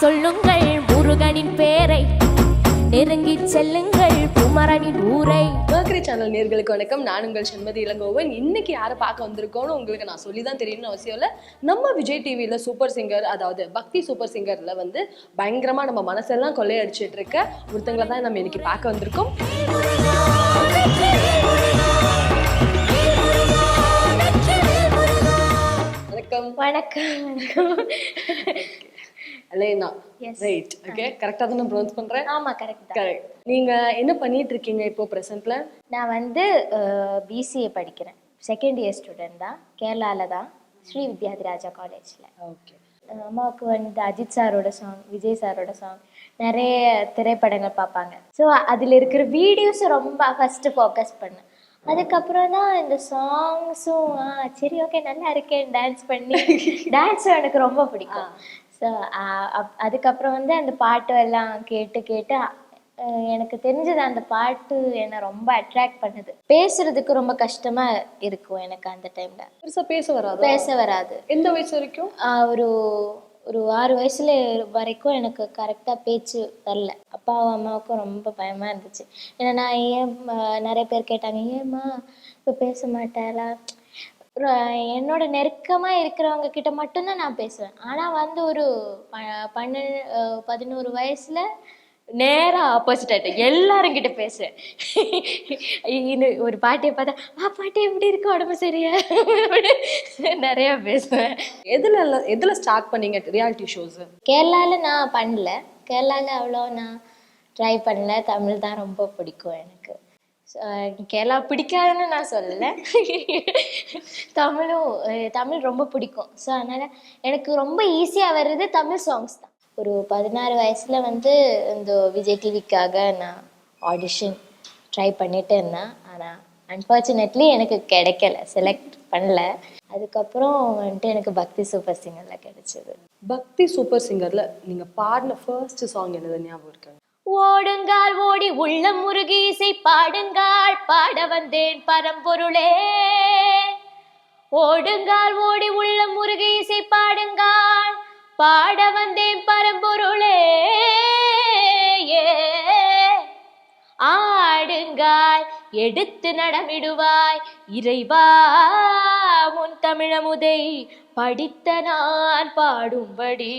சொல்லுங்கள் முருகனின் பேரை. நெருங்கி செல்லுங்கள் குமரனின் ஊரை. மேர்கரி சேனல் நேர்களுக்கு வணக்கம். நான் உங்கள் சண்மதி இளங்கோவன். இன்னைக்கு யாரை பார்க்க வந்திருக்கோன்னு உங்களுக்கு நான் சொல்லி தான் தெரியணும்னு அவசியம் இல்லை. நம்ம விஜய் டிவியில் சூப்பர் சிங்கர் அதாவது பக்தி சூப்பர் சிங்கரில் வந்து பயங்கரமாக நம்ம மனசெல்லாம் கொள்ளையடிச்சிட்டு இருக்க ஒருத்தங்களை தான் நம்ம இன்னைக்கு பார்க்க வந்திருக்கோம். வணக்கம் வணக்கம். அலேனா. ரைட் ஓகே கரெக்டாக தான் நான் ப்ரொனவுன்ஸ் பண்ணுறேன் ஆமா கரெக்ட் கரெக்ட் நீங்கள் என்ன பண்ணிட்டு இருக்கீங்க இப்போ ப்ரெசென்ட்ல நான் வந்து பிசிஏ படிக்கிறேன். செகண்ட் இயர் ஸ்டூடெண்ட் தான். கேரளால தான். ஸ்ரீ வித்யாதிராஜா காலேஜில் ஓகே அம்மாவுக்கு வந்து அஜித் சாரோட சாங் விஜய் சாரோட சாங் நிறைய திரைப்படங்கள் பார்ப்பாங்க. ஸோ அதில் இருக்கிற வீடியோஸை ரொம்ப ஃபஸ்ட்டு ஃபோக்கஸ் பண்ணேன். அதுக்கப்புறம் தான் இந்த சாங்ஸும் சரி ஓகே நல்லா இருக்கேன். டான்ஸ் பண்ணி. டான்ஸும் எனக்கு ரொம்ப பிடிக்கும். ஸோ அதுக்கப்புறம் வந்து அந்த பாட்டு எல்லாம் கேட்டு கேட்டு எனக்கு தெரிஞ்சது அந்த பாட்டு என்னை ரொம்ப அட்ராக்ட் பண்ணுது. பேசுறதுக்கு ரொம்ப கஷ்டமா இருக்கும் எனக்கு அந்த டைம்ல பெருசா பேச வராதா? பேச வராது. எந்த வயசு வரைக்கும்? ஒரு ஒரு ஆறு வயசுல வரைக்கும் எனக்கு கரெக்டாக பேச்சு வரல. அப்பாவும் அம்மாவுக்கும் ரொம்ப பயமா இருந்துச்சு. ஏன்னா நான் ஏன் நிறைய பேர் கேட்டாங்க ஏம்மா இப்போ பேச மாட்டாளா? என்னோட நெருக்கமா இருக்கிறவங்க கிட்ட மட்டும்தான் நான் பேசுவேன். ஆனா வந்து ஒரு ப- பன்னெண்டு பதினோரு வயசுல நேரா ஆப்போசிட் ஆயிட்டேன். எல்லாரும் கிட்ட பேசுவேன். இன்னும் ஒரு பாட்டியை பார்த்தா ஆ பாட்டி எப்படி இருக்கு? உடம்பு சரியா? நிறைய பேசுவேன். எதுல எதுல ஸ்டார்ட் பண்ணீங்க ரியாலிட்டி ஷோஸ் கேரளால நான் பண்ணல. கேரளால அவ்வளோ நான் ட்ரை பண்ணல. தமிழ் தான் ரொம்ப பிடிக்கும் எனக்கு. கேரளா பிடிக்காதுன்னு நான் சொல்லல. தமிழும் தமிழ் ரொம்ப பிடிக்கும். ஸோ அதனால எனக்கு ரொம்ப ஈஸியாக வர்றது தமிழ் சாங்ஸ் தான். ஒரு பதினாறு வயசுல வந்து இந்த விஜய் டிவிக்காக நான் ஆடிஷன் ட்ரை பண்ணிட்டு இருந்தேன் ஆனால் அன்ஃபார்ச்சுனேட்லி எனக்கு கிடைக்கல. செலக்ட் பண்ணல. அதுக்கப்புறம் வந்துட்டு எனக்கு பக்தி சூப்பர் சிங்கரில் கிடைச்சது. பக்தி சூப்பர் சிங்கர்ல நீங்க பாடின ஃபர்ஸ்ட் சாங் என்னது ஞாபகம் இருக்காங்க ஓடுங்கால் ஓடி உள்ளம் முருகீசை பாடுங்கால் பாட வந்தேன் பரம்பொருளே. ஓடுங்கால் ஓடி உள்ளம் முருகீசை பாடுங்கால் பாட வந்தேன் பரம்பொருளே. ஆடுங்கால் எடுத்து நடமிடுவாய் இறைவா உன் தமிழமுதை படித்த நான் பாடும்படி.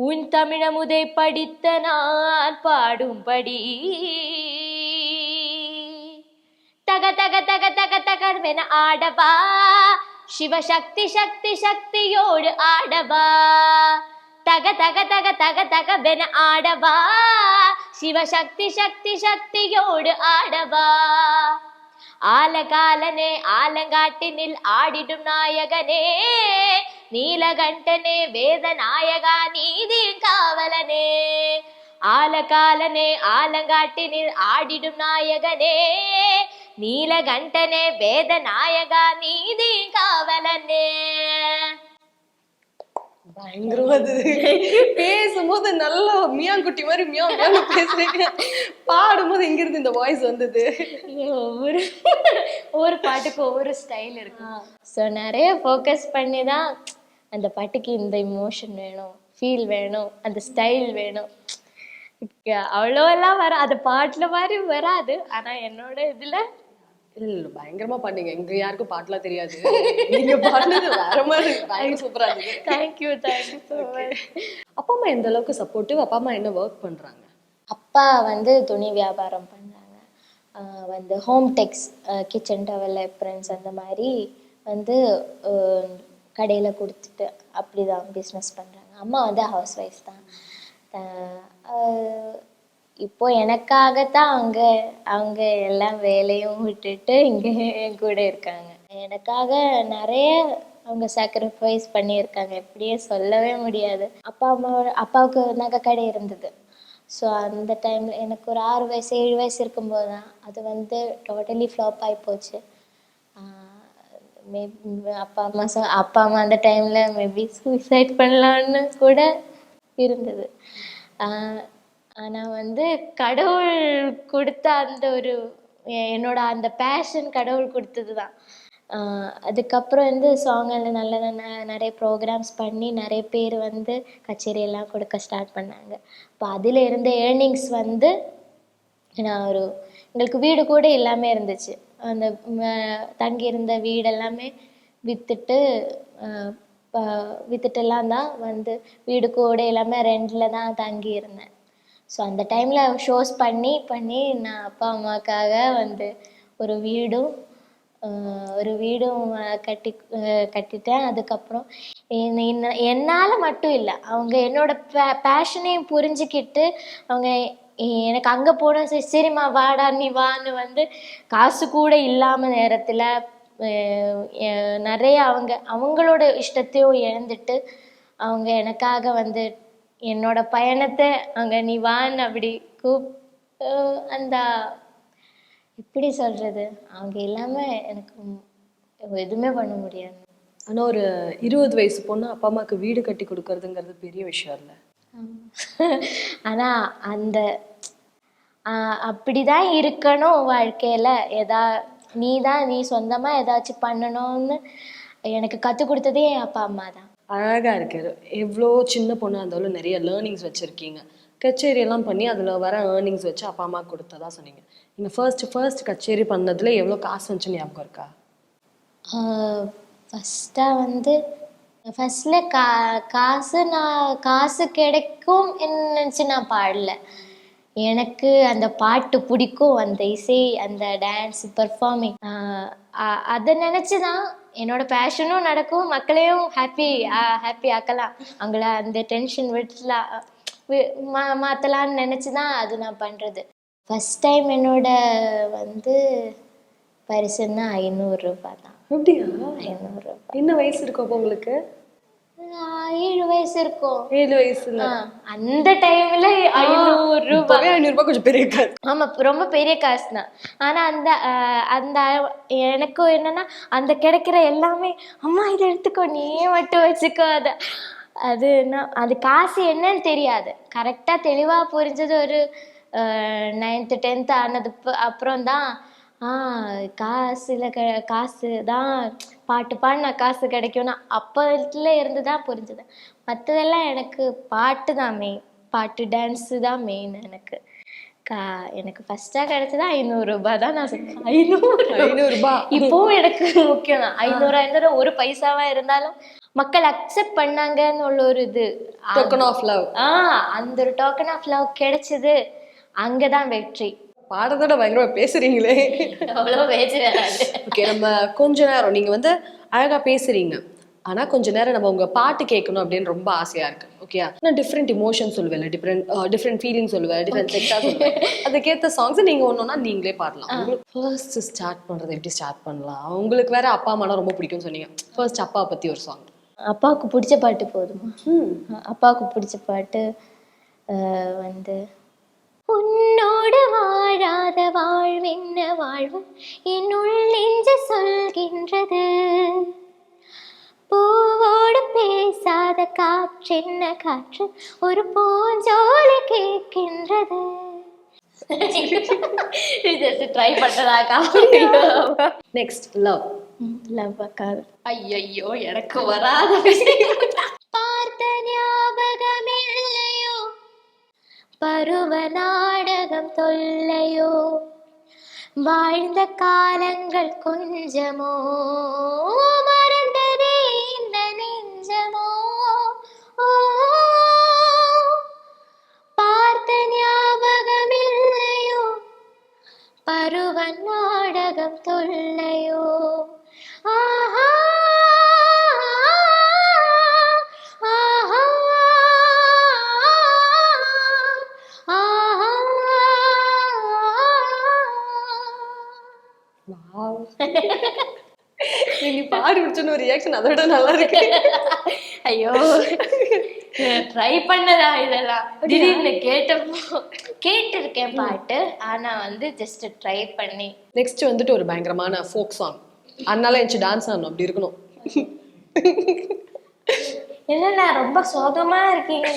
உன் தமிழமுதை படித்த நான் பாடும்படி. தக தக தக தக தகர்வென ஆடவா. சிவசக்தி சக்தி சக்தியோடு ஆடவா. தக தக தக தக தகவென ஆடவா. சிவசக்தி சக்தி சக்தியோடு ஆடவா. ஆலகாலனே ஆலங்காட்டினில் ஆடிடும் நாயகனே. நீலகண்டனே வேத நாயகா நீதி காவலனே. ஆலகாலனே ஆலங்காட்டினில் ஆடிடும் நாயகனே. நீலகண்டனே வேத நாயகா நீதி காவலனே. பயங்கரமா இருந்தது. பேசும்போது நல்லா மியாங்குட்டி மாதிரி மியா மியான்னு பேசுறீங்க. பாடும்போது எங்க இருந்து இந்த வாய்ஸ் வந்தது. ஒவ்வொரு ஒவ்வொரு பாட்டுக்கு ஒவ்வொரு ஸ்டைல் இருக்கும். ஸோ நிறைய ஃபோக்கஸ் பண்ணி தான் அந்த பாட்டுக்கு இந்த இமோஷன் வேணும் ஃபீல் வேணும் அந்த ஸ்டைல் வேணும். அவ்வளோலாம் வர அந்த பாட்டில் மாதிரி வராது. ஆனால் என்னோட இதில் இல்ல பயங்கரமா பண்ணீங்க எங்க யாருக்கும் பாட்டுலாம் தெரியாது. நீங்க பாடுனது வேற மாதிரி பயங்கர சூப்பரா இருந்தது. தேங்க்யூ தேங்க்யூ ஸோ மச் அப்பா அம்மா எந்த அளவுக்கு சப்போர்ட்டிவ் அப்பா அம்மா என்ன ஒர்க் பண்றாங்க? அப்பா வந்து துணி வியாபாரம் பண்ணாங்க வந்து home tex kitchen towel friends அந்த மாதிரி வந்து கடையில் கொடுத்துட்டு அப்படி தான் பிஸ்னஸ் பண்ணுறாங்க அம்மா வந்து ஹவுஸ் ஒய்ஃப் தான் இப்போ எனக்காகத்தான் அவங்க அவங்க எல்லாம் வேலையும் விட்டுட்டு இங்கே என் கூட இருக்காங்க. எனக்காக நிறைய அவங்க சாக்ரிஃபைஸ் பண்ணியிருக்காங்க. எப்படியே சொல்லவே முடியாது. அப்பா அம்மாவோட அப்பாவுக்கு நகை கடை இருந்தது. ஸோ அந்த டைமில் எனக்கு ஒரு ஆறு வயசு ஏழு வயசு இருக்கும்போது தான் அது வந்து டோட்டலி ஃப்ளாப் ஆகி போச்சு. மே அப்பா அம்மா சொ அப்பா அம்மா அந்த டைமில் மேபி சூசைட் பண்ணலான்னு கூட இருந்தது. ஆனால் வந்து கடவுள் கொடுத்த அந்த ஒரு எ- என்னோட அந்த பேஷன் கடவுள் கொடுத்தது தான் அதுக்கப்புறம் வந்து சாங்கில் நல்ல நிறைய ப்ரோக்ராம்ஸ் பண்ணி நிறைய பேர் வந்து கச்சேரியெல்லாம் கொடுக்க ஸ்டார்ட் பண்ணாங்க. இப்போ அதில் இருந்த ஏர்னிங்ஸ் வந்து நான் ஒரு எங்களுக்கு வீடு கூட இல்லாமல் இருந்துச்சு. அந்த தங்கியிருந்த வீடெல்லாமே இருந்த வீடு எல்லாமே விற்றுட்டு தான் வந்து வீடு கூட எல்லாமே ரெண்டில் தான் தங்கி இருந்தேன் ஸோ அந்த டைமில் ஷோஸ் பண்ணி பண்ணி நான் அப்பா அம்மாக்காக வந்து ஒரு வீடும் ஒரு வீடும் கட்டி கட்டிட்டேன். அதுக்கப்புறம் என்னால் மட்டும் இல்லை அவங்க என்னோட பே பேஷனையும் புரிஞ்சுக்கிட்டு அவங்க எனக்கு அங்கே போனால் சரி சரிம்மா வாடா நீ வான்னு வந்து காசு கூட இல்லாமல் நேரத்தில் நிறைய அவங்க அவங்களோட இஷ்டத்தையும் இழந்துட்டு அவங்க எனக்காக வந்து என்னோட பயணத்தை அங்கே நீ வான்னு அப்படி கூப் அந்த எப்படி சொல்கிறது அவங்க இல்லாமல் எனக்கு எதுவுமே பண்ண முடியாது. ஆனா ஒரு இருபது வயசு பொண்ணு அப்பா அம்மாக்கு வீடு கட்டி கொடுக்கறதுங்கிறது பெரிய விஷயம் இல்ல. ஆனால் அந்த அப்படிதான் இருக்கணும் வாழ்க்கையில். எதா நீ தான் நீ சொந்தமாக ஏதாச்சும் பண்ணணும்னு எனக்கு கற்றுக் கொடுத்ததே என் அப்பா அம்மா தான். அழகா இருக்கு எவ்வளோ சின்ன பொண்ணா இருந்தாலும் நிறைய லேர்னிங்ஸ் வச்சிருக்கீங்க. கச்சேரி எல்லாம் பண்ணி அதுல வர ஏர்னிங்ஸ் வச்சு அப்பா அம்மா கொடுத்ததா சொன்னீங்க. நீங்க ஃபர்ஸ்ட் ஃபர்ஸ்ட் கச்சேரி பண்ணதுல எவ்வளோ காசு வந்துச்சு ஞாபகம் இருக்கா? ஃபஸ்ட்டாக வந்து ஃபஸ்ட்டில் கா காசு நான் காசு கிடைக்கும் நினச்சி நான் பாடல. எனக்கு அந்த பாட்டு பிடிக்கும் அந்த இசை அந்த டான்ஸ் பெர்ஃபார்மிங் அதை நினச்சி தான் என்னோட பேஷனும் நடக்கும் மக்களையும் ஹாப்பி ஹாப்பி ஆக்கலாம். அவங்கள அந்த டென்ஷன் விட்டுலாம் மா மாற்றலான்னு நினச்சி தான் அது நான் பண்ணுறது ஃபஸ்ட் டைம் என்னோட வந்து பரிசுன்னா ஐநூறுரூபா தான் அப்படியா? ஐநூறுரூபா என்ன வயசு இருக்கும் உங்களுக்கு? ஏழு வயசு இருக்கும். ஏழு வயசுல. அந்த டைம்ல ஐநூறு ரூபாய் ஐநூறு ரூபாய் கொஞ்சம் பெரிய காசு. ஆமா ரொம்ப பெரிய காசு தான் ஆனா அந்த அந்த எனக்கும் என்னன்னா அந்த கிடைக்கிற எல்லாமே அம்மா இதை எடுத்துக்கோ நீயே மட்டும் வச்சுக்கோ அத. அது அது காசு என்னன்னு தெரியாது. கரெக்டா தெளிவா புரிஞ்சது ஒரு நைன்த்து டென்த்து ஆனது அப்புறம் தான் ஆ காசுல க காசு தான் பாட்டு பாடினா காசு கிடைக்கும்னா அப்போத்துல இருந்து தான் புரிஞ்சுது. மற்றதெல்லாம் எனக்கு பாட்டு தான் மெயின் பாட்டு டான்ஸு தான் மெயின் எனக்கு. கா எனக்கு ஃபர்ஸ்ட்டாக கிடைச்சது ஐநூறுரூபா தான் நான் சொல்றேன் ஐநூறு ஐநூறு ரூபாய். இப்போவும் எனக்கு முக்கியம் தான். ஐநூறு ஐநூறு ஒரு பைசாவா இருந்தாலும் மக்கள் அக்செப்ட் பண்ணாங்கன்னு உள்ள ஒரு இது. டோக்கன் ஆஃப் லவ் ஆ அந்த ஒரு டோக்கன் ஆஃப் லவ் கிடைச்சது. அங்கதான் வெற்றி. பாடுறதோட பயங்கரமா பேசுறீங்களே. அவ்வளோ ஓகே நம்ம கொஞ்ச நேரம். நீங்க வந்து அழகா பேசுறீங்க. ஆனா கொஞ்ச நேரம் நம்ம உங்க பாட்டு கேட்கணும் அப்படின்னு ரொம்ப ஆசையா இருக்கு. ஓகே நான் டிஃப்ரெண்ட் இமோஷன் சொல்லுவேன் டிஃப்ரெண்ட் டிஃப்ரெண்ட் ஃபீலிங் சொல்லுவேன். டிஃப்ரெண்ட் செக்டா சொல்லுவேன். அதுக்கேத்த சாங்ஸ் நீங்க ஒன்னொன்னா நீங்களே பாடலாம். உங்களுக்கு ஃபர்ஸ்ட் ஸ்டார்ட் பண்றது எப்படி ஸ்டார்ட் பண்ணலாம்? உங்களுக்கு வேற அப்பா அம்மாலாம் ரொம்ப பிடிக்கும்னு சொன்னீங்க. ஃபர்ஸ்ட் அப்பா பத்தி ஒரு சாங் அப்பாவுக்கு பிடிச்ச பாட்டு போதுமா? அப்பாவுக்கு பிடிச்ச பாட்டு வந்து உன்னோடு வாழாத வாழ்வென்ன வாழ்வு என்னுள் நெஞ்சு சொல்கின்றது. பூவோடு பேசாத காற்றென்ன காற்று ஒரு பூஞ்சோலை கேட்கின்றது. ட்ரை பண்றதாக்கா. நெக்ஸ்ட் லவ் லவ் ஐயோ எனக்கு வராத. பருவ நாடகம் தொல்லையோ? வாழ்ந்த காலங்கள் கொஞ்சமோ? மறந்ததே இந்த நெஞ்சமோ? பார்த்த ஞாபகம் இல்லையோ பருவ நாடகம் தொல்லையோ? நீங்க பாடி முடிச்சோன்னு ஒரு ரியாக்ஷன் அதோட நல்லா இருக்கு ஐயோ. ட்ரை பண்ணதா இதெல்லாம்? திடீர்னு கேட்டப்போ கேட்டிருக்கேன் பாட்டு ஆனா வந்து ஜஸ்ட் ட்ரை பண்ணி. நெக்ஸ்ட் வந்துட்டு ஒரு பயங்கரமான ஃபோக் சாங் அதனால எச்சு டான்ஸ் ஆடணும் அப்படி இருக்கணும். என்னண்ணா ரொம்ப சோகமா இருக்கீங்க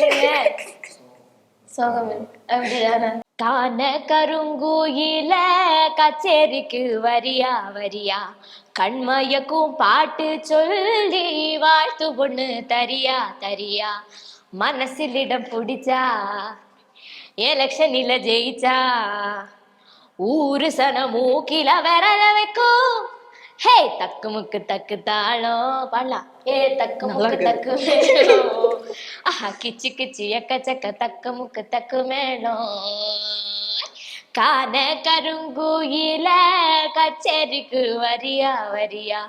சோகம் இருக்கு. அப்படிதானே? காண கருங்கூயில கச்சேரிக்கு வரியா வரியா? கண்மயக்கும் பாட்டு சொல்லி வாழ்த்து பொண்ணு தரியா தரியா? மனசில் இடம் பிடிச்சா எலெக்ஷனில் ஜெயிச்சா? ஊரு சன மூக்கில விரல வைக்கும். ஹே தக்கு முக்கு தக்கு தாளம். பாடலாம் ஏ தக்கு முக்கு. தக்கு ஆஹா கிச்சு கிச்சு எக்க சக்க தக்கு முக்கு தக்கு மேளம். காண கருங்குயில கச்சேரிக்கு வரியா வரியா?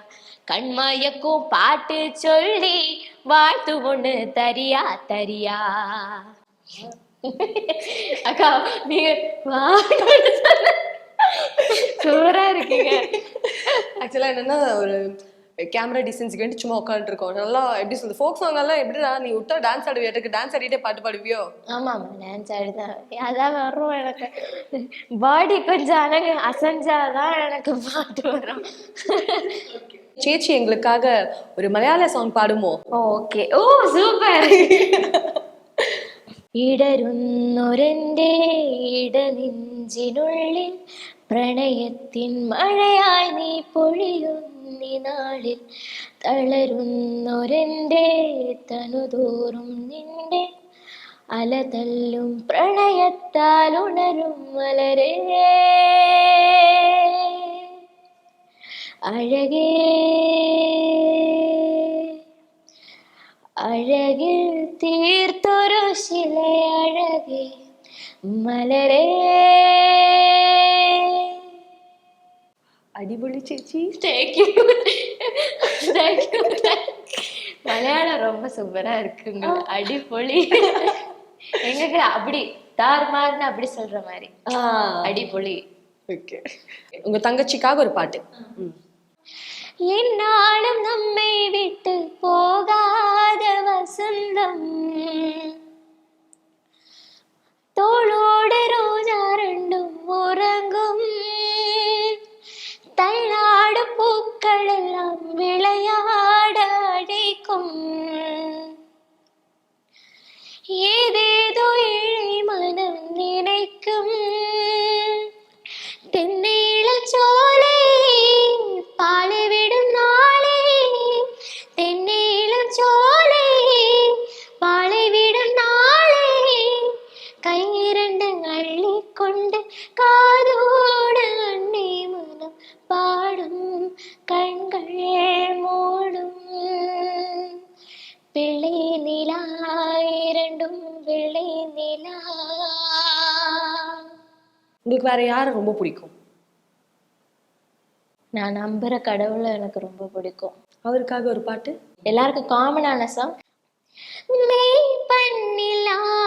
கண்மயக்கும் பாட்டு சொல்லி வாழ்த்து ஒண்ணு தரியா தரியா? அக்கா நீங்க வாழ்த்து சூப்பரா இருக்கீங்க. ஆக்சுவலா என்னன்னா ஒரு கேமரா டிஸ்டன்ஸ்க்கு வேண்டி சும்மா உட்காந்துருக்கோம் நல்லா எப்படி சொல்றது ஃபோக் சாங் எல்லாம் எப்படிடா நீ விட்டா டான்ஸ் ஆடுவியாட்டுக்கு டான்ஸ் ஆடிட்டே பாட்டு பாடுவியோ ஆமாம்மா டான்ஸ் ஆடிதான் அதான் வரும் எனக்கு பாடி கொஞ்சம் அழகு அசைஞ்சாதான் எனக்கு பாட்டு வரும் சேச்சி எங்களுக்காக ஒரு மலையாள சாங் பாடுமோ ഓക്കെ ഓ സൂപ്പർ ഇടരുന്നൊരെൻ്റെ ഇടനെഞ്ചിനുള്ളിൽ പ്രണയത്തിൻ മഴയായി നീ പൊഴിയുന്നി നാളിൽ തളരുന്നൊരെന്റെ തനുതോറും നിന്റെ അലതല്ലും പ്രണയത്താൽ ഉണരും മലരേ. അഴകേ. അഴകിൽ തീർത്തൊരു ശില மலரே. அடிபொலி சேச்சி தேங்க்யூ மலையாளம் ரொம்ப சூப்பரா இருக்குங்க. அடிபொலி எங்க அப்படி தார்மார்னு அப்படி சொல்ற மாதிரி. அடிபொலி உங்க தங்கச்சிக்காக ஒரு பாட்டு. என்னாலும் நம்மை விட்டு போகாத வசந்தம். தோளோடு ரோஜா ரெண்டும் உறங்கும். தள்ளாடு பூக்கள் அள்ளிக்கொண்டு காதோடு அண்ணே மனம் பாடும் கண்கள் மூடும் பிள்ளை நிலா இரண்டும் வெள்ளை நிலா உங்களுக்கு வேற யாரை ரொம்ப பிடிக்கும் நான் நம்புற கடவுளை எனக்கு ரொம்ப பிடிக்கும் அவருக்காக ஒரு பாட்டு எல்லாருக்கும் காமனான சாங் மெய் பண்ணில்லாத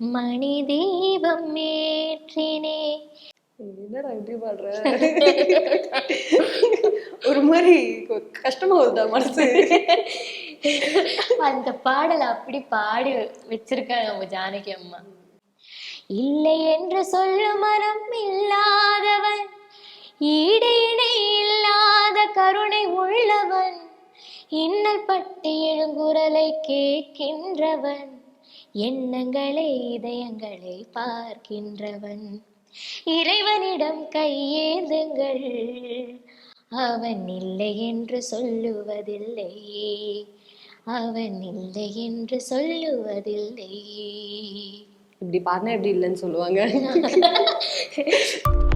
மணி தீபம் ஏற்றினே. என்னடா இப்படி பாடுற ஒரு மாதிரி கஷ்டமா வருதா மனசு? அந்த பாடலை அப்படி பாடி வச்சிருக்காங்க நம்ம ஜானகி அம்மா. இல்லை என்று சொல்லும் மரம் இல்லாதவன் ஈடு இணை இல்லாத கருணை உள்ளவன் இன்னல் பட்டு எழுங்குரலை கேட்கின்றவன். எண்ணங்களை இதயங்களை பார்க்கின்றவன். இறைவனிடம் கையேந்துங்கள். அவன் இல்லை என்று சொல்லுவதில்லை அவன் இல்லை என்று சொல்லுவதில்லை இப்படி பாருனா எப்படி இல்லைன்னு சொல்லுவாங்க?